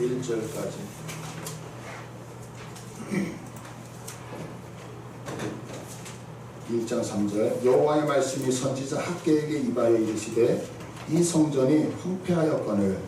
1절까지. 일장 3절. 여호와의 말씀이 선지자 학계에게 이바여 이르시되 이 성전이 황폐하였거늘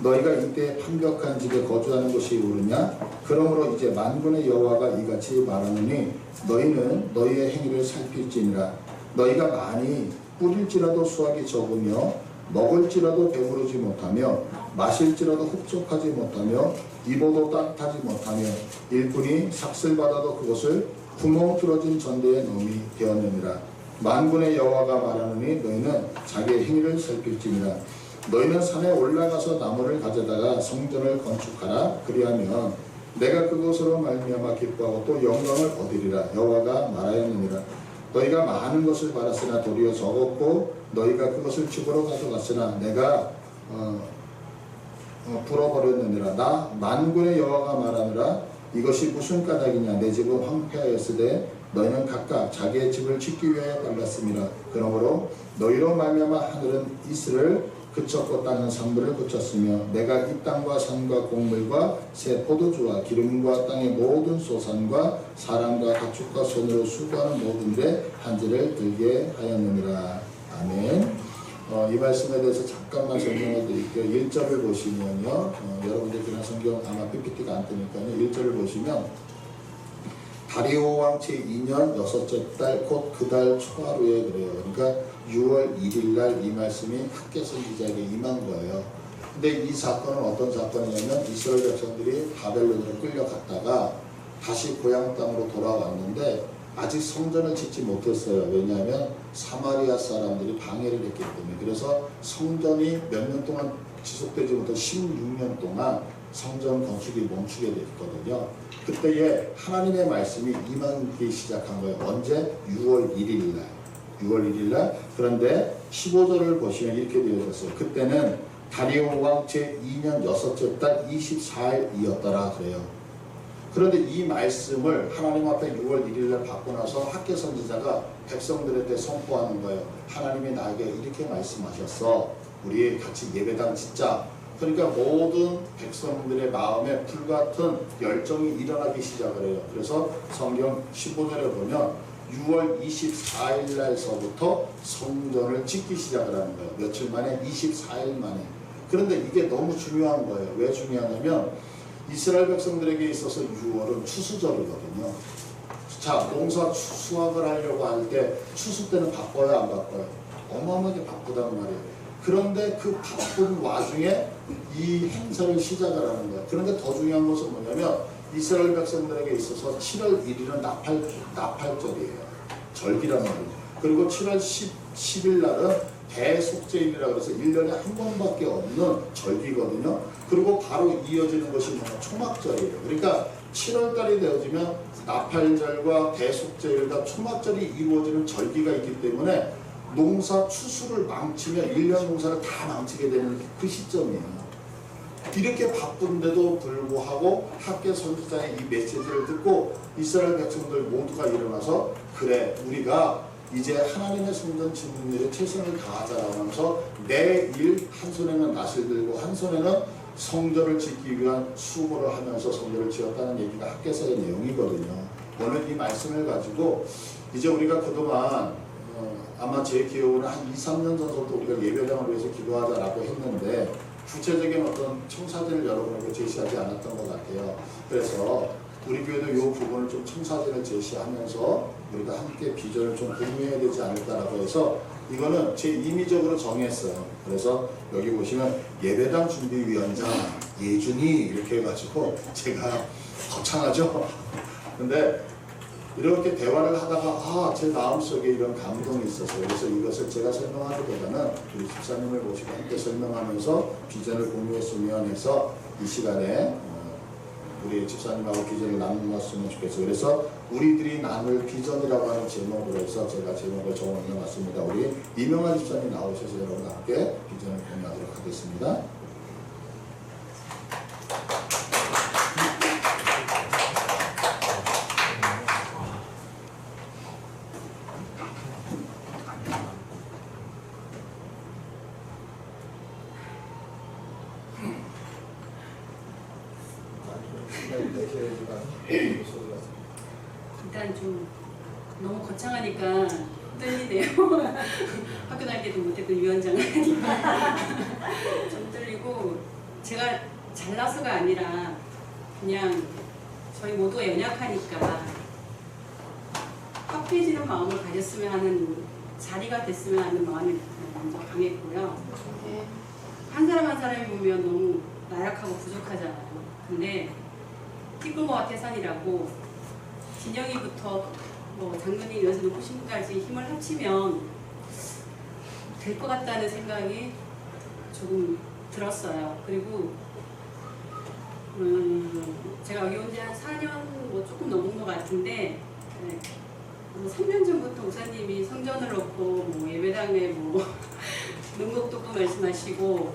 너희가 이때 판벽한 집에 거주하는 것이 옳으냐? 그러므로 이제 만군의 여호와가 이같이 말하노니 너희는 너희의 행위를 살필지니라. 너희가 많이 뿌릴지라도 수확이 적으며 먹을지라도 배부르지 못하며 마실지라도 흡족하지 못하며 입어도 따뜻하지 못하며 일꾼이 삭슬 받아도 그것을 구멍 뚫어진 전대에 넣음이 되었느니라. 만군의 여호와가 말하노니 너희는 자기의 행위를 살필지니라. 너희는 산에 올라가서 나무를 가져다가 성전을 건축하라. 그리하면 내가 그것으로 말미암아 기뻐하고 또 영광을 얻으리라. 여호와가 말하였느니라. 너희가 많은 것을 받았으나 도리어 적었고 너희가 그것을 집으로 가져갔으나 내가 어, 어, 불어버렸느니라. 나 만군의 여호와가 말하느라. 이것이 무슨 까닭이냐? 내 집은 황폐하였으되 너희는 각각 자기의 집을 짓기 위하여 발랐습니다. 그러므로 너희로 말미암아 하늘은 이슬을 그쳤고 땅은 산물을 그쳤으며 내가 이 땅과 산과 곡물과 새 포도주와 기름과 땅의 모든 소산과 사람과 가축과 손으로 수고하는 모든들의 한지를 들게 하였느니라. 아멘 어, 이 말씀에 대해서 잠깐만 설명해 드릴게요 1절을 보시면요 어, 여러분들 그냥 성경 아마 PPT가 안 뜨니까요 1절을 보시면 다리오 왕 제2년 여섯째 달 곧 그 달 초하루에 그래요. 그러니까 6월 1일 날 이 말씀이 학계 선지자에게 임한 거예요. 근데 이 사건은 어떤 사건이냐면 이스라엘 백성들이 바벨론으로 끌려갔다가 다시 고향 땅으로 돌아왔는데 아직 성전을 짓지 못했어요. 왜냐하면 사마리아 사람들이 방해를 했기 때문에. 그래서 성전이 몇 년 동안 지속되지 못한 16년 동안 성전 건축이 멈추게 됐거든요. 그때에 하나님의 말씀이 임하기 시작한 거예요. 언제? 6월 1일 날. 6월 1일 날. 그런데 15절을 보시면 이렇게 되어 있었어요. 그때는 다리오 왕 제2년 여섯째 달 24일이었더라 그래요. 그런데 이 말씀을 하나님 앞에 6월 1일 날 받고 나서 학계 선지자가 백성들한테 선포하는 거예요. 하나님이 나에게 이렇게 말씀하셨어. 우리 같이 예배당 짓자. 그러니까 모든 백성들의 마음에 불같은 열정이 일어나기 시작을 해요. 그래서 성경 15절에 보면 6월 24일 날서부터 성전을 짓기 시작을 하는 거예요. 며칠 만에 24일 만에. 그런데 이게 너무 중요한 거예요. 왜 중요하냐면 이스라엘 백성들에게 있어서 6월은 추수절이거든요. 자, 농사 수확을 하려고 할 때 추수 때는 바빠요, 안 바빠요? 어마어마하게 바쁘단 말이에요. 그런데 그 바쁜 와중에 이 행사를 시작을 하는 거예요. 그런데 더 중요한 것은 뭐냐면 이스라엘 백성들에게 있어서 7월 1일은 나팔, 나팔절이에요. 절기란 말이에요. 그리고 7월 10, 10일 날은 대속제일이라 그래서 1년에 한 번밖에 없는 절기거든요. 그리고 바로 이어지는 것이 뭐냐 초막절이에요. 그러니까 7월 달이 되어지면 나팔절과 대속제일과 초막절이 이루어지는 절기가 있기 때문에 농사 추수를 망치면 1년 농사를 다 망치게 되는 그 시점이에요. 이렇게 바쁜데도 불구하고 학계 선지자의 이 메시지를 듣고 이스라엘 백성들 모두가 일어나서 그래 우리가 이제 하나님의 성전 일에 최선을 다하자라고 하면서 매일 한 손에는 낫을 들고 한 손에는 성전을 짓기 위한 수고를 하면서 성전을 지었다는 얘기가 학계서의 내용이거든요. 오늘 이 말씀을 가지고 이제 우리가 그동안 어, 아마 제 기억으로는 한 2, 3년 전부터 우리가 예배당을 위해서 기도하자라고 했는데 구체적인 어떤 청사진을 여러분에게 제시하지 않았던 것 같아요. 그래서 우리 교회도 이 부분을 좀 청사진을 제시하면서 우리가 함께 비전을 좀 공유해야 되지 않을까라고 해서 이거는 제 임의적으로 정했어요. 그래서 여기 보시면 예배당 준비위원장 예준이 이렇게 해가지고 제가 거창하죠. 근데 이렇게 대화를 하다가 아, 제 마음속에 이런 감동이 있었어요. 그래서 이것을 제가 설명하기보다는 우리 집사님을 모시고 함께 설명하면서 비전을 공유했으면 해서 이 시간에 어, 우리 집사님하고 비전을 나누었으면 좋겠어요. 그래서 우리들이 나눌 비전이라고 하는 제목으로 해서 제가 제목을 정해놨습니다. 우리 이명환 집사님 나오셔서 여러분과 함께 비전을 공유하도록 하겠습니다. 일단 좀 너무 거창하니까 떨리네요. 학교 다닐 때도 못했던 위원장 하니까 좀 떨리고 제가 잘나서가 아니라 그냥 저희 모두가 연약하니까 합해지는 마음을 가졌으면 하는 자리가 됐으면 하는 마음이 먼저 강했고요. 한 사람 한 사람이 보면 너무 나약하고 부족하잖아요. 근데 띠끈 것 같아 산이라고 진영이부터 뭐 여기서 높으신 분까지 힘을 합치면 될 것 같다는 생각이 조금 들었어요. 그리고 음, 제가 여기 온 지 한 4년 뭐 조금 넘은 것 같은데 네, 뭐 3년 전부터 우사님이 성전을 놓고 뭐 예배당에 뭐 능곡독도 말씀하시고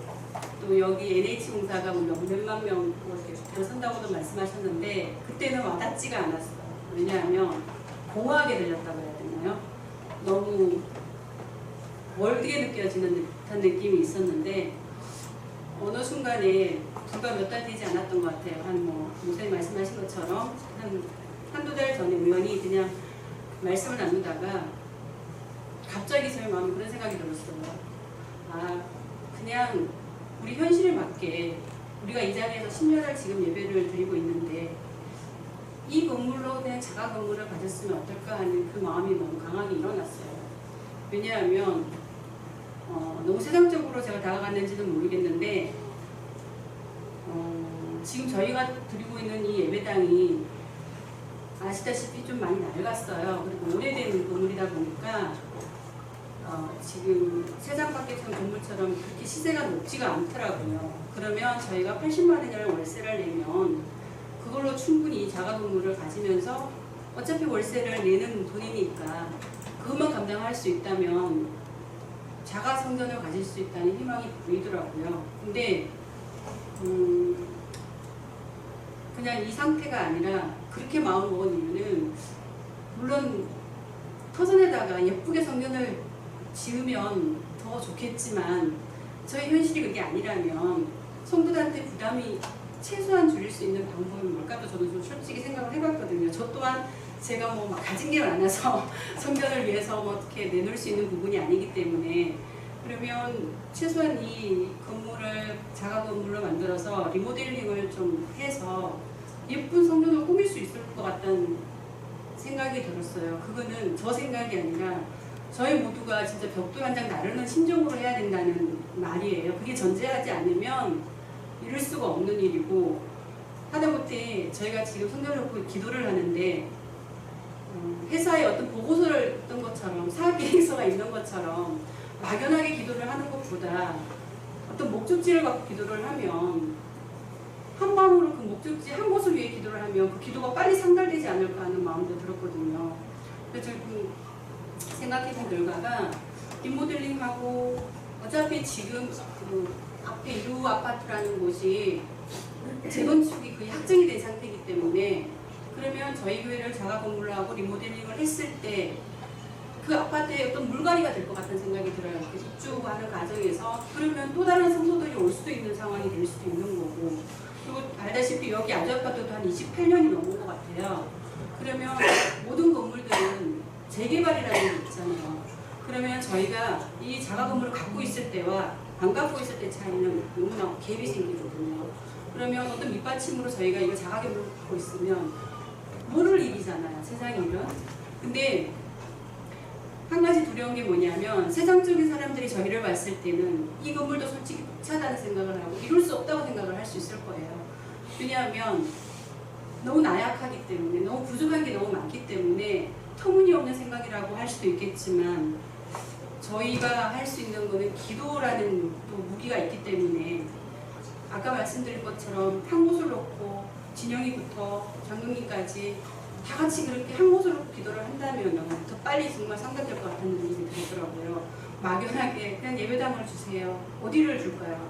또 여기 NH 공사가 뭐 몇만 명 이렇게 들어선다고도 말씀하셨는데 그때는 와닿지가 않았어요. 왜냐하면 공허하게 들렸다고 해야 되나요? 너무 멀게 느껴지는 듯한 느낌이 있었는데 어느 순간에 불과 몇 달 되지 않았던 것 같아요. 한뭐 목사님 말씀하신 것처럼 한 한두 달 전에 우연히 그냥 말씀을 나누다가 갑자기 제 마음에 그런 생각이 들었어요. 아 그냥 우리 현실에 맞게 우리가 이 자리에서 10년을 지금 예배를 드리고 있는데 이 건물로 그냥 자가 건물을 가졌으면 어떨까 하는 그 마음이 너무 강하게 일어났어요. 왜냐하면 어, 너무 세상적으로 제가 다가갔는지는 모르겠는데 어, 지금 저희가 드리고 있는 이 예배당이 아시다시피 좀 많이 낡았어요. 그리고 오래된 건물이다 보니까 어, 지금 세상 밖에 산 건물처럼 그렇게 시세가 높지가 않더라고요. 그러면 저희가 80만 원을 월세를 내면 그걸로 충분히 이 자가 건물을 가지면서 어차피 월세를 내는 돈이니까 그것만 감당할 수 있다면 자가 성전을 가질 수 있다는 희망이 보이더라고요. 근데 음, 그냥 이 상태가 아니라 그렇게 마음 먹은 이유는 물론 터전에다가 예쁘게 성전을 지으면 더 좋겠지만 저희 현실이 그게 아니라면 성도들한테 부담이 최소한 줄일 수 있는 방법이 뭘까도 저는 좀 솔직히 생각을 해봤거든요. 저 또한 제가 뭐막 가진 게 많아서 성전을 위해서 뭐 어떻게 내놓을 수 있는 부분이 아니기 때문에 그러면 최소한 이 건물을 자가 건물로 만들어서 리모델링을 좀 해서 예쁜 성전을 꾸밀 수 있을 것 같다는 생각이 들었어요. 그거는 저 생각이 아니라 저희 모두가 진짜 벽돌 한 장 나르는 심정으로 해야 된다는 말이에요. 그게 전제하지 않으면 이룰 수가 없는 일이고 하다못해 저희가 지금 성전을 놓고 기도를 하는데 어, 회사에 어떤 보고서를 뜬 것처럼 사업 계획서가 있는 것처럼 막연하게 기도를 하는 것보다 어떤 목적지를 갖고 기도를 하면 한 마음으로 그 목적지 한 곳을 위해 기도를 하면 그 기도가 빨리 상달되지 않을까 하는 마음도 들었거든요. 그래서 그 생각해본 결과가 리모델링하고 어차피 지금 그 앞에 유 아파트라는 곳이 재건축이 거의 확정이 된 상태이기 때문에 그러면 저희 교회를 자가 건물로 하고 리모델링을 했을 때 그 아파트에 어떤 물갈이가 될 것 같다는 생각이 들어요. 그 입주하는 과정에서 그러면 또 다른 성도들이 올 수도 있는 상황이 될 수도 있는 거고 그리고 알다시피 여기 아주 아파트도 한 28년이 넘은 것 같아요. 그러면 모든 건물들은 재개발이라는 게 있잖아요. 그러면 저희가 이 자가 건물을 갖고 있을 때와 안 갖고 있을 때 차이는 너무나 갭이 생기거든요. 그러면 어떤 밑받침으로 저희가 이거 자가 건물을 갖고 있으면 모를 일이잖아요. 세상 일은. 근데 한 가지 두려운 게 뭐냐면 세상적인 사람들이 저희를 봤을 때는 이 건물도 솔직히 벅차다는 생각을 하고 이룰 수 없다고 생각을 할 수 있을 거예요. 왜냐하면 너무 나약하기 때문에 너무 부족한 게 너무 많기 때문에 터무니없는 생각이라고 할 수도 있겠지만 저희가 할 수 있는 거는 기도라는 또 무기가 있기 때문에 아까 말씀드린 것처럼 한 곳을 놓고 진영이부터 장로님까지 다 같이 그렇게 한 곳으로 기도를 한다면 더 빨리 정말 상담될 것 같다는 느낌이 들더라고요. 막연하게 그냥 예배당을 주세요. 어디를 줄까요?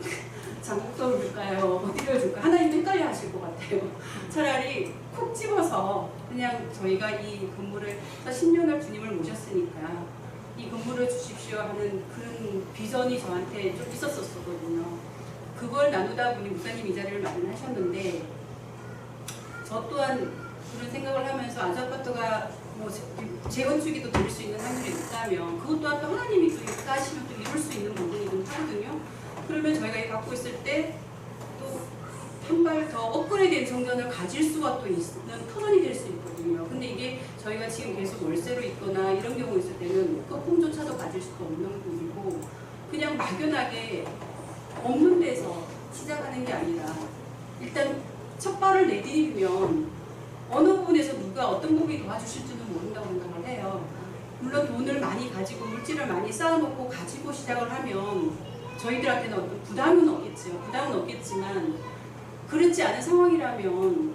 장국도를 줄까요? 어디를 줄까요? 하나님 헷갈려 하실 것 같아요. 차라리 콕 집어서 그냥 저희가 이 건물을 10년을 주님을 모셨으니까 이 건물을 주십시오 하는 그런 비전이 저한테 좀 있었었거든요. 그걸 나누다 보니 목사님 이 자리를 마련하셨는데 저 또한 그런 생각을 하면서 아파트가 뭐 재- 재건축이 또될수 있는 확률이 있다면 그것 또한 또 하나님이 또 있다 하시면 또 이룰 수 있는 부분이긴 하거든요. 그러면 저희가 이 갖고 있을 때 또 한 발 더 업그레이드된 정전을 가질 수가 또 있는 터전이 될 수 있거든요. 근데 이게 저희가 지금 계속 월세로 있거나 이런 경우 있을 때는 거품조차도 가질 수가 없는 부분이고 그냥 막연하게 없는 데서 시작하는 게 아니라 일단 첫 발을 내디디면 어느 부분에서 누가 어떤 부분이 도와주실지는 모른다고 생각을 해요. 물론 돈을 많이 가지고 물질을 많이 쌓아놓고 가지고 시작을 하면 저희들한테는 어떤 부담은 없겠죠. 부담은 없겠지만 그렇지 않은 상황이라면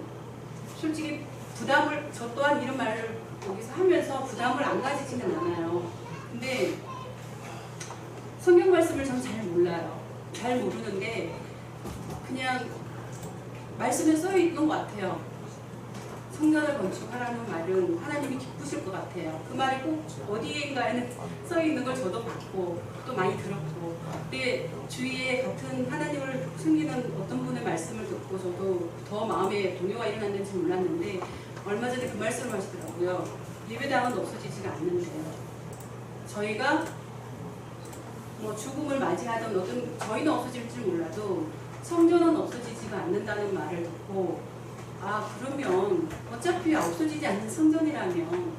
솔직히 부담을 저 또한 이런 말을 여기서 하면서 부담을 안 가지지는 않아요. 근데 성경 말씀을 전 잘 몰라요. 잘 모르는데 그냥 말씀에 써 있는 것 같아요. 성전을 건축하라는 말은 하나님이 기쁘실 것 같아요. 그 말이 꼭 어디인가에는 써 있는 걸 저도 봤고 또 많이 들었고 근데 주위에 같은 하나님을 숨기는 어떤 분의 말씀을 듣고 저도 더 마음에 동요가 일어났는지 몰랐는데 얼마 전에 그 말씀을 하시더라고요. 예배당은 없어지지가 않는데요. 저희가 뭐 죽음을 맞이하던 어떤 저희는 없어질지 몰라도 성전은 없어지지가 않는다는 말을 듣고 아 그러면 어차피 없어지지 않는 성전이라면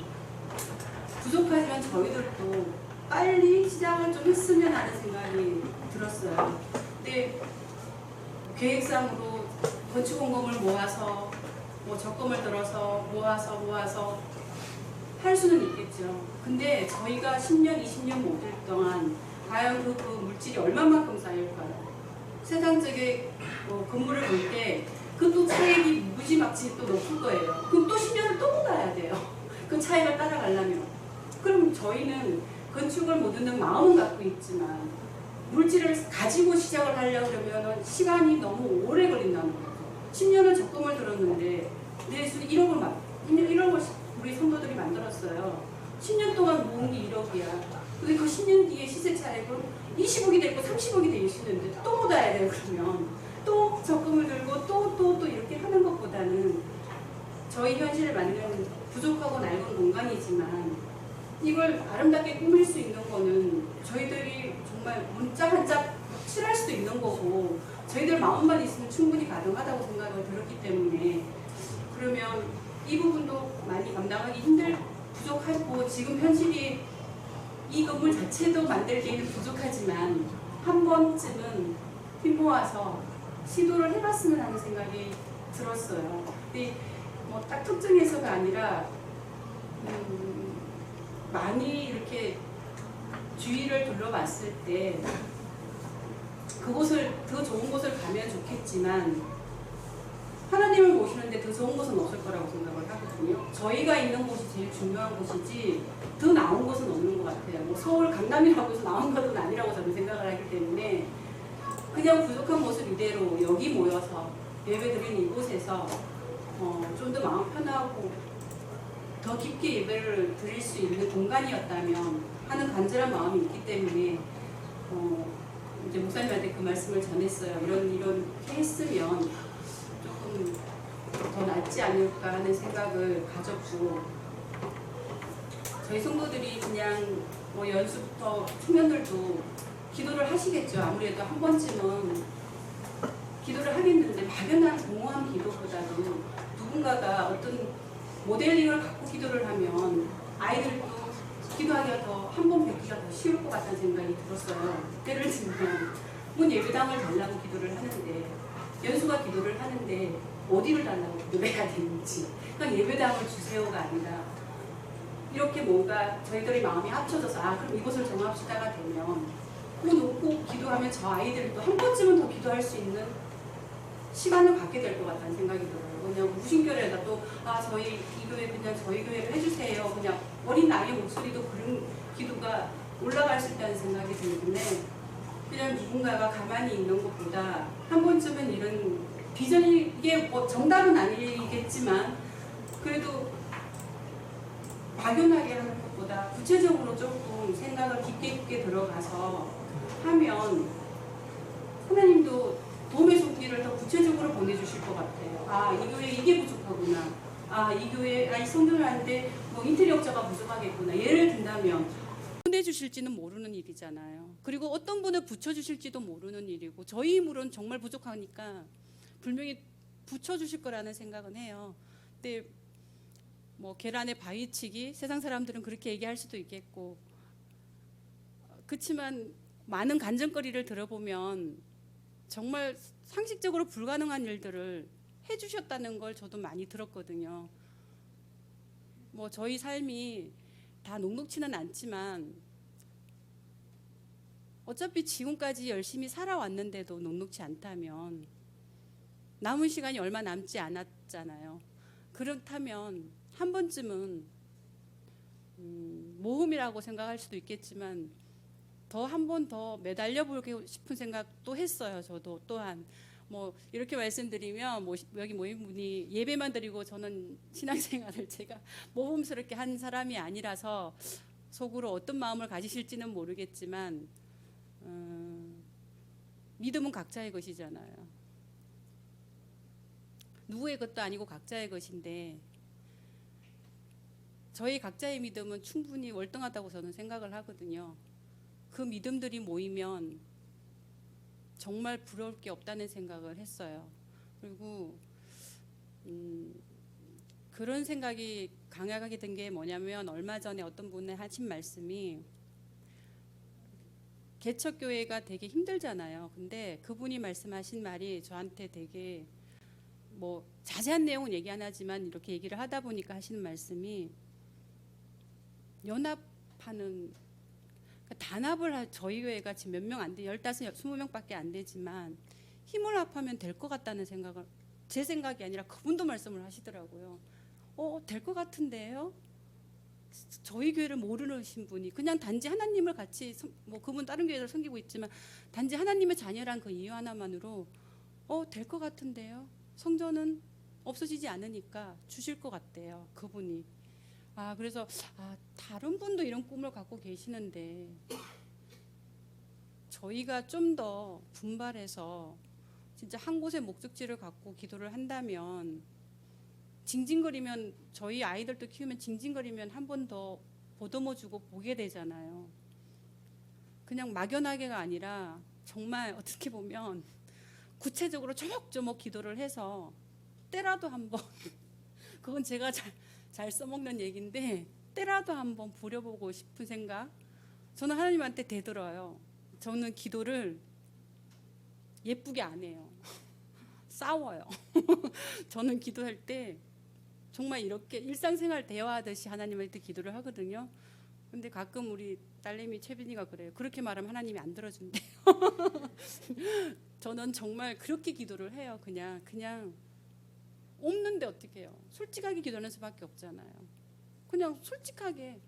부족하지만 저희들도 빨리 시작을 좀 했으면 하는 생각이 들었어요. 근데 계획상으로 건축원금을 모아서 뭐 적금을 들어서 모아서 모아서 할 수는 있겠죠. 근데 저희가 10년, 20년 못될 동안 과연 그, 그 물질이 얼마만큼 쌓일까요? 세상적인 뭐 건물을 볼때 그또 차익이 무지막지 또 높을 거예요. 그럼 또 10년을 또 묵어야 돼요. 그 차익을 따라가려면. 그럼 저희는 건축을 못 얻는 마음은 갖고 있지만 물질을 가지고 시작을 하려고 그러면 시간이 너무 오래 걸린다는 거죠. 10년을 적금을 들었는데 내 수는 1억을 막 1억을 우리 성도들이 만들었어요. 10년 동안 모은 게 1억이야. 근데 그 10년 뒤에 시세 차익은 20억이 되고 30억이 될 수 있는데 또 못 와야 돼요 그러면 또 적금을 들고 또 또 또 이렇게 하는 것보다는 저희 현실을 만드는 부족하고 낡은 공간이지만 이걸 아름답게 꾸밀 수 있는 거는 저희들이 정말 문자 한짝 칠할 수도 있는 거고 저희들 마음만 있으면 충분히 가능하다고 생각을 들었기 때문에 그러면 이 부분도 많이 감당하기 힘들 부족하고 지금 현실이 이 건물 자체도 만들기에는 부족하지만 한 번쯤은 힘 모아서 시도를 해봤으면 하는 생각이 들었어요. 근데 뭐 딱 특정해서가 아니라 음, 많이 이렇게 주위를 둘러봤을 때 그곳을 더 좋은 곳을 가면 좋겠지만 하나님을 모시는데 더 좋은 곳은 없을 거라고 생각을 하거든요. 저희가 있는 곳이 제일 중요한 곳이지 더 나은 곳은 없는 것 같아요. 뭐 서울 강남이라고 해서 나은 것은 아니라고 저는 생각을 하기 때문에 그냥 부족한 모습 이대로 여기 모여서 예배 드린 이곳에서 어, 좀 더 마음 편하고 더 깊게 예배를 드릴 수 있는 공간이었다면 하는 간절한 마음이 있기 때문에 어, 이제 목사님한테 그 말씀을 전했어요. 이런 이렇게 했으면 조금 더 낫지 않을까 하는 생각을 가졌고 저희 성도들이 그냥 뭐 연수부터 청년들도 기도를 하시겠죠. 아무래도 한 번쯤은 기도를 하겠는데 막연한 공허한 기도보다도 누군가가 어떤 모델링을 갖고 기도를 하면 아이들도 기도하기가 더 한 번 뵙기가 더 쉬울 것 같다는 생각이 들었어요. 때를 들면 문 예배당을 달라고 기도를 하는데 연수가 기도를 하는데 어디를 달라고 기도를 해야 되는지 그냥 예배당을 주세요가 아니라 이렇게 뭔가 저희들의 마음이 합쳐져서 아 그럼 이곳을 정합시다가 되면 그 놓고 기도하면 저 아이들도 한 번쯤은 더 기도할 수 있는 시간을 갖게 될 것 같다는 생각이 들어요. 그냥 무신결에라도 아 저희 이 교회 그냥 저희 교회를 해주세요. 그냥 어린 아이의 목소리도 그런 기도가 올라갈 수 있다는 생각이 들는데 그냥 누군가가 가만히 있는 것보다 한 번쯤은 이런 비전이 이게 뭐 정답은 아니겠지만 그래도 막연하게 하는 것보다 구체적으로 조금 생각을 깊게 깊게 들어가서 하면 하나님도 도움의 손 공기를 더 구체적으로 보내주실 것 같아요. 아, 이 교회 이게 부족하구나. 아, 이 교회, 아, 이 성경을 하는데 뭐 인테리어자가 부족하겠구나. 예를 든다면 보내주실지는 모르는 일이잖아요. 그리고 어떤 분을 붙여주실지도 모르는 일이고 저희 힘으로는 정말 부족하니까 분명히 붙여주실 거라는 생각은 해요. 근데 뭐 계란의 바위치기 세상 사람들은 그렇게 얘기할 수도 있겠고 그렇지만 많은 간증거리를 들어보면 정말 상식적으로 불가능한 일들을 해주셨다는 걸 저도 많이 들었거든요. 뭐 저희 삶이 다 녹록치는 않지만 어차피 지금까지 열심히 살아왔는데도 녹록치 않다면 남은 시간이 얼마 남지 않았잖아요. 그렇다면 한 번쯤은 음, 모험이라고 생각할 수도 있겠지만 더 한 번 더 매달려 보고 싶은 생각도 했어요. 저도 또한 뭐 이렇게 말씀드리면 뭐 여기 모인 분이 예배만 드리고 저는 신앙생활을 제가 모범스럽게 한 사람이 아니라서 속으로 어떤 마음을 가지실지는 모르겠지만 음, 믿음은 각자의 것이잖아요. 누구의 것도 아니고 각자의 것인데 저희 각자의 믿음은 충분히 월등하다고 저는 생각을 하거든요. 그 믿음들이 모이면 정말 부러울 게 없다는 생각을 했어요. 그리고 음, 그런 생각이 강하게 든 게 뭐냐면 얼마 전에 어떤 분이 하신 말씀이 개척 교회가 되게 힘들잖아요. 근데 그분이 말씀하신 말이 저한테 되게 뭐 자세한 내용은 얘기 안 하지만 이렇게 얘기를 하다 보니까 하시는 말씀이 연합하는 단합을 할 저희 교회가 지금 몇 명 안 돼, 15, 20명밖에 안 되지만 힘을 합하면 될 것 같다는 생각을 제 생각이 아니라 그분도 말씀을 하시더라고요. 어, 될 것 같은데요? 저희 교회를 모르신 분이 그냥 단지 하나님을 같이 섬- 뭐 그분 다른 교회를 섬기고 있지만 단지 하나님의 자녀란 그 이유 하나만으로 어, 될 것 같은데요? 성전은 없어지지 않으니까 주실 것 같대요. 그분이. 아, 그래서 아, 다른 분도 이런 꿈을 갖고 계시는데 저희가 좀 더 분발해서 진짜 한 곳의 목적지를 갖고 기도를 한다면 징징거리면 저희 아이들도 키우면 징징거리면 한 번 더 보듬어 주고 보게 되잖아요. 그냥 막연하게가 아니라 정말 어떻게 보면 구체적으로 조목조목 기도를 해서 때라도 한번 그건 제가 잘, 잘 써먹는 얘기인데 때라도 한번 부려보고 싶은 생각 저는 하나님한테 되들어요. 저는 기도를 예쁘게 안 해요. 싸워요. 저는 기도할 때 정말 이렇게 일상생활 대화하듯이 하나님한테 기도를 하거든요. 근데 가끔 우리 딸내미 채빈이가 그래요. 그렇게 말하면 하나님이 안 들어준대요. 저는 정말 그렇게 기도를 해요. 그냥 그냥 없는데 어떻게 해요? 솔직하게 기도하는 수밖에 없잖아요. 그냥 솔직하게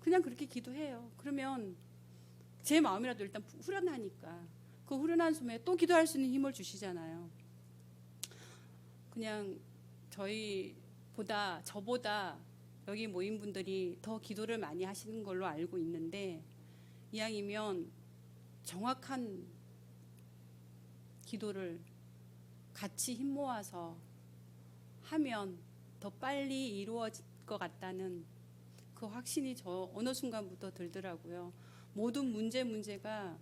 그냥 그렇게 기도해요. 그러면 제 마음이라도 일단 후련하니까 그 후련한 숨에 또 기도할 수 있는 힘을 주시잖아요. 그냥 저희보다 저보다 여기 모인 분들이 더 기도를 많이 하시는 걸로 알고 있는데 이왕이면 정확한 기도를 같이 힘 모아서 하면 더 빨리 이루어질 것 같다는 그 확신이 저 어느 순간부터 들더라고요. 모든 문제 문제가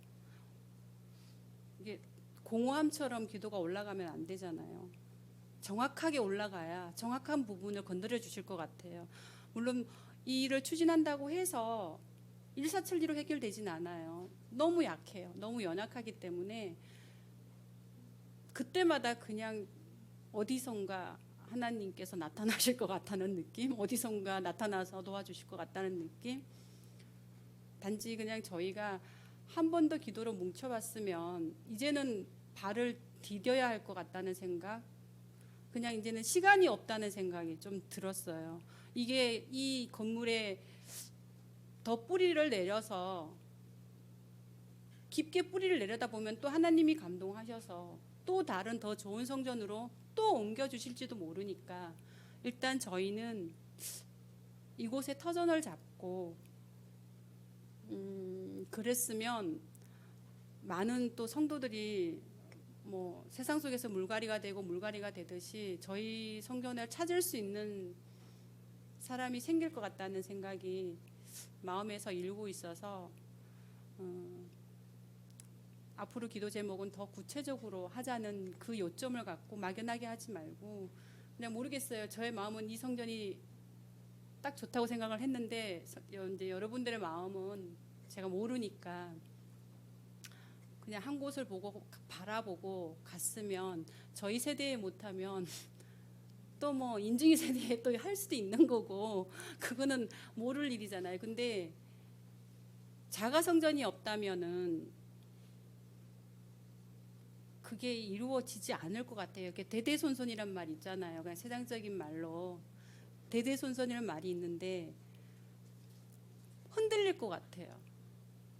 이게 공허함처럼 기도가 올라가면 안 되잖아요. 정확하게 올라가야 정확한 부분을 건드려 주실 것 같아요. 물론 이 일을 추진한다고 해서 일사천리로 해결되진 않아요. 너무 약해요. 너무 연약하기 때문에 그때마다 그냥 어디선가 하나님께서 나타나실 것 같다는 느낌, 어디선가 나타나서 도와주실 것 같다는 느낌. 단지 그냥 저희가 한 번 더 기도로 뭉쳐봤으면 이제는 발을 디뎌야 할 것 같다는 생각. 그냥 이제는 시간이 없다는 생각이 좀 들었어요. 이게 이 건물에 더 뿌리를 내려서 깊게 뿌리를 내려다 보면 또 하나님이 감동하셔서 또 다른 더 좋은 성전으로 또 옮겨 주실지도 모르니까 일단 저희는 이곳에 터전을 잡고 음, 그랬으면 많은 또 성도들이 뭐 세상 속에서 물갈이가 되고 물갈이가 되듯이 저희 성전을 찾을 수 있는 사람이 생길 것 같다는 생각이 마음에서 일고 있어서 어, 앞으로 기도 제목은 더 구체적으로 하자는 그 요점을 갖고 막연하게 하지 말고 그냥 모르겠어요. 저의 마음은 이 성전이 딱 좋다고 생각을 했는데 이제 여러분들의 마음은 제가 모르니까 그냥 한 곳을 보고 바라보고 갔으면 저희 세대에 못하면 또 뭐 인증이 세대에 또 할 수도 있는 거고 그거는 모를 일이잖아요. 근데 자가 성전이 없다면은 그게 이루어지지 않을 것 같아요. 이렇게 대대손손이란 말 있잖아요. 그냥 세상적인 말로 대대손손이라는 말이 있는데 흔들릴 것 같아요.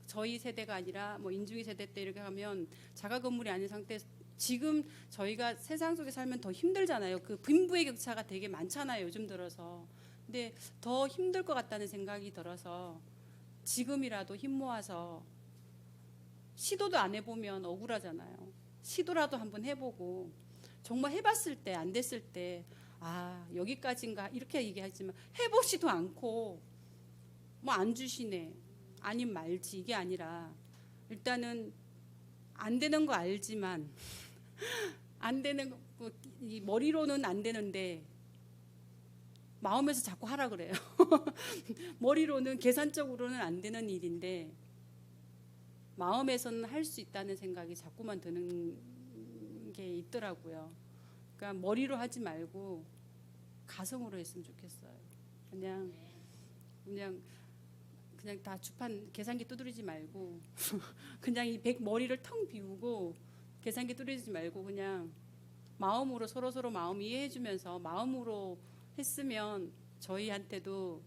저희 세대가 아니라 뭐 인중이 세대 때 이렇게 하면 자가 건물이 아닌 상태 지금 저희가 세상 속에 살면 더 힘들잖아요. 그 빈부의 격차가 되게 많잖아요. 요즘 들어서. 근데 더 힘들 것 같다는 생각이 들어서 지금이라도 힘 모아서 시도도 안 해보면 억울하잖아요. 시도라도 한번 해보고 정말 해봤을 때 안 됐을 때 아 여기까지인가? 이렇게 얘기하지만 해보지도 않고 뭐 안 주시네. 아님 말지. 이게 아니라 일단은 안 되는 거 알지만 안 되는 거, 뭐이 머리로는 안 되는데 마음에서 자꾸 하라 그래요. 머리로는 계산적으로는 안 되는 일인데 마음에서는 할 수 있다는 생각이 자꾸만 드는 게 있더라고요. 그러니까 머리로 하지 말고 가성으로 했으면 좋겠어요. 그냥 그냥 그냥 다 주판 계산기 두드리지 말고 그냥 이 백 머리를 텅 비우고 계산기 두드리지 말고 그냥 마음으로 서로 서로 마음 이해해주면서 마음으로 했으면 저희한테도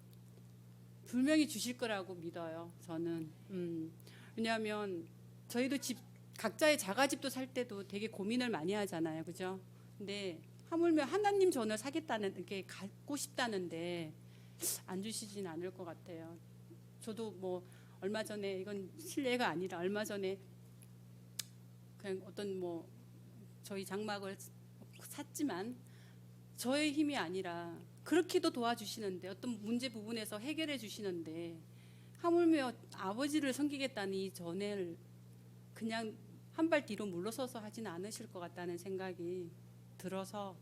분명히 주실 거라고 믿어요. 저는 음, 왜냐하면 저희도 집 각자의 자가집도 살 때도 되게 고민을 많이 하잖아요, 그죠? 근데 하물며 하나님 전을 사겠다는 게 갖고 싶다는데 안 주시진 않을 것 같아요. 저도 뭐 얼마 전에 이건 실례가 아니라 얼마 전에 그냥 어떤 뭐 저희 장막을 샀지만 저의 힘이 아니라 그렇게도 도와주시는데 어떤 문제 부분에서 해결해 주시는데 하물며 아버지를 섬기겠다는 이 전을 그냥 한 발 뒤로 물러서서 하진 않으실 것 같다는 생각이 들어서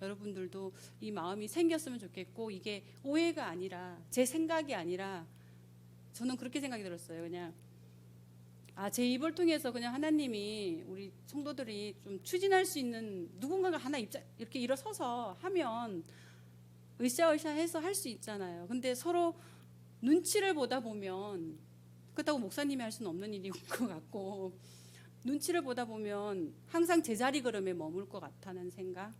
여러분들도 이 마음이 생겼으면 좋겠고 이게 오해가 아니라 제 생각이 아니라 저는 그렇게 생각이 들었어요. 그냥 아, 제 입을 통해서 그냥 하나님이 우리 성도들이 좀 추진할 수 있는 누군가가 하나 입장 이렇게 일어서서 하면 으쌰으쌰 해서 할 수 있잖아요. 근데 서로 눈치를 보다 보면 그렇다고 목사님이 할 수는 없는 일인 것 같고 눈치를 보다 보면 항상 제자리 걸음에 머물 것 같다는 생각.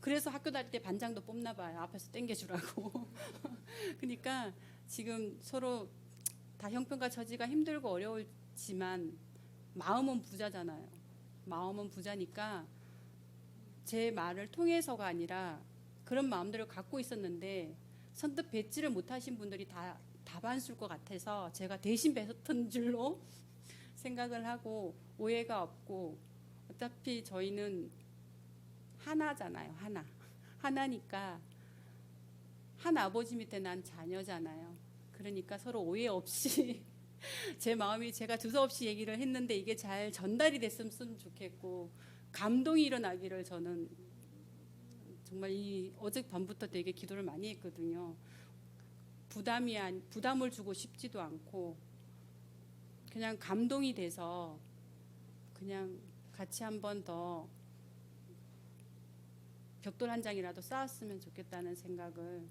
그래서 학교 다닐 때 반장도 뽑나 봐요. 앞에서 땡겨주라고. 그러니까 지금 서로 다 형편과 처지가 힘들고 어려울지만 마음은 부자잖아요. 마음은 부자니까 제 말을 통해서가 아니라 그런 마음들을 갖고 있었는데 선뜻 뱉지를 못하신 분들이 다 다반수일 것 같아서 제가 대신 뱉은 줄로 생각을 하고 오해가 없고 어차피 저희는 하나잖아요. 하나. 하나니까 한 아버지 밑에 난 자녀잖아요. 그러니까 서로 오해 없이 제 마음이 제가 두서없이 얘기를 했는데 이게 잘 전달이 됐으면 좋겠고 감동이 일어나기를 저는 정말 이 어젯밤부터 되게 기도를 많이 했거든요. 부담이 안 부담을 주고 싶지도 않고 그냥 감동이 돼서 그냥 같이 한번 더 벽돌 한 장이라도 쌓았으면 좋겠다는 생각을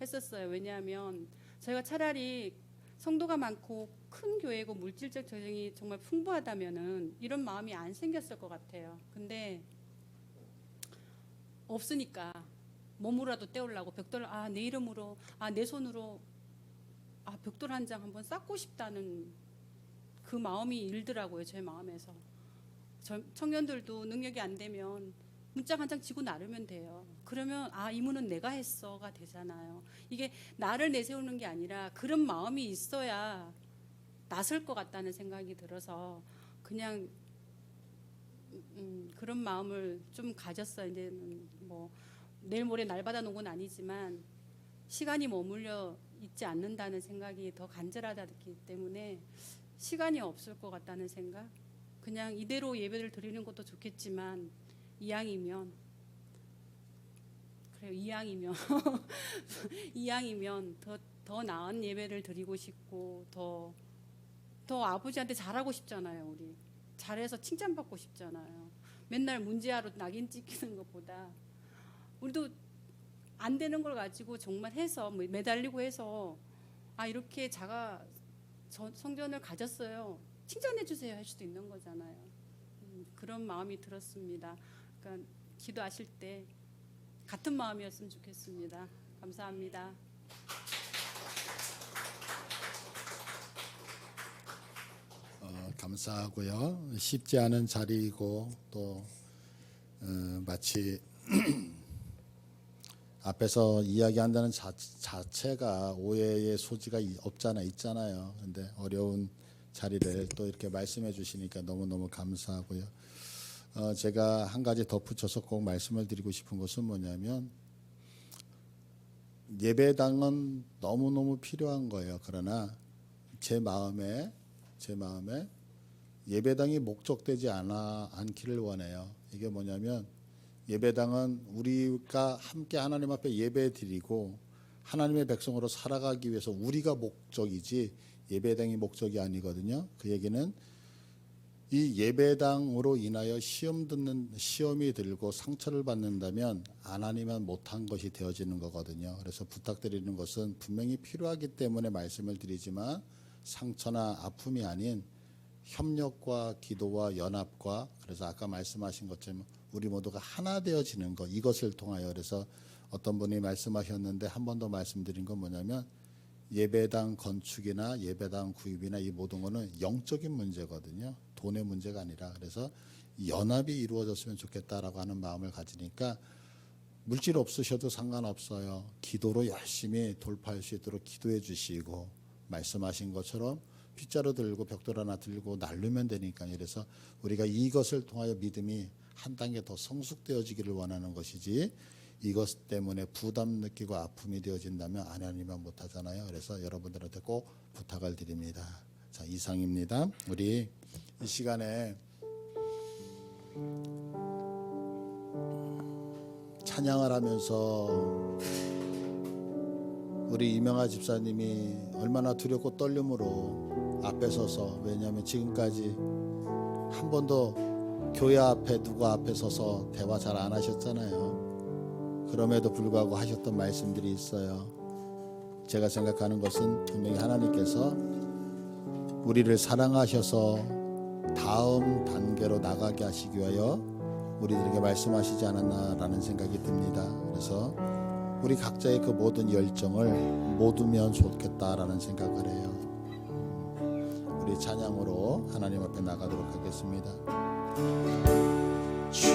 했었어요. 왜냐하면 저희가 차라리 성도가 많고 큰 교회고 물질적 재정이 정말 풍부하다면은 이런 마음이 안 생겼을 것 같아요. 근데 없으니까 몸으로라도 떼우려고 벽돌 아 내 이름으로 아 내 손으로 아 벽돌 한 장 한번 쌓고 싶다는 그 마음이 일더라고요 제 마음에서 저- 청년들도 능력이 안 되면 문짝 한 장 지고 나르면 돼요. 그러면 아 이문은 내가 했어가 되잖아요. 이게 나를 내세우는 게 아니라 그런 마음이 있어야 나설 것 같다는 생각이 들어서 그냥 음, 그런 마음을 좀 가졌어요. 이제는 뭐 내일 모레 날 받아놓은 건 아니지만 시간이 머물러 있지 않는다는 생각이 더 간절하다기 때문에 시간이 없을 것 같다는 생각. 그냥 이대로 예배를 드리는 것도 좋겠지만 이왕이면 그래요. 이왕이면 이왕이면 더 더 나은 예배를 드리고 싶고 더 더 아버지한테 잘하고 싶잖아요, 우리. 잘해서 칭찬받고 싶잖아요. 맨날 문제하러 낙인 찍히는 것보다 우리도 안 되는 걸 가지고 정말 해서 뭐 매달리고 해서 아 이렇게 자가 저- 성전을 가졌어요. 칭찬해 주세요 할 수도 있는 거잖아요. 음, 그런 마음이 들었습니다. 그러니까 기도하실 때 같은 마음이었으면 좋겠습니다. 감사합니다. 어, 감사하고요. 쉽지 않은 자리이고 또 어, 마치 앞에서 이야기한다는 자, 자체가 오해의 소지가 이- 없잖아 있잖아요. 근데 어려운 자리를 또 이렇게 말씀해 주시니까 너무너무 감사하고요. 어, 제가 한 가지 덧붙여서 꼭 말씀을 드리고 싶은 것은 뭐냐면 예배당은 너무너무 필요한 거예요. 그러나 제 마음에 제 마음에 예배당이 목적되지 않아 않기를 원해요. 이게 뭐냐면 예배당은 우리가 함께 하나님 앞에 예배 드리고 하나님의 백성으로 살아가기 위해서 우리가 목적이지 예배당이 목적이 아니거든요. 그 얘기는 이 예배당으로 인하여 시험 듣는 시험이 들고 상처를 받는다면 하나님만 못한 것이 되어지는 거거든요. 그래서 부탁드리는 것은 분명히 필요하기 때문에 말씀을 드리지만 상처나 아픔이 아닌 협력과 기도와 연합과 그래서 아까 말씀하신 것처럼 우리 모두가 하나 되어지는 것 이것을 통하여 그래서 어떤 분이 말씀하셨는데 한 번 더 말씀드린 건 뭐냐면 예배당 건축이나 예배당 구입이나 이 모든 거는 영적인 문제거든요. 돈의 문제가 아니라 그래서 연합이 이루어졌으면 좋겠다라고 하는 마음을 가지니까 물질 없으셔도 상관없어요. 기도로 열심히 돌파할 수 있도록 기도해 주시고 말씀하신 것처럼 빗자루 들고 벽돌 하나 들고 날르면 되니까요. 그래서 우리가 이것을 통하여 믿음이 한 단계 더 성숙되어지기를 원하는 것이지 이것 때문에 부담 느끼고 아픔이 되어진다면 하나님만 못하잖아요. 그래서 여러분들한테 꼭 부탁을 드립니다. 자 이상입니다. 우리 이 시간에 찬양을 하면서 우리 이명아 집사님이 얼마나 두렵고 떨림으로 앞에 서서 왜냐하면 지금까지 한 번도 교회 앞에 누구 앞에 서서 대화 잘 안 하셨잖아요. 그럼에도 불구하고 하셨던 말씀들이 있어요. 제가 생각하는 것은 분명히 하나님께서 우리를 사랑하셔서 다음 단계로 나가게 하시기 위하여 우리들에게 말씀하시지 않았나라는 생각이 듭니다. 그래서 우리 각자의 그 모든 열정을 모두면 좋겠다라는 생각을 해요. 우리 찬양으로 하나님 앞에 나가도록 하겠습니다. 去。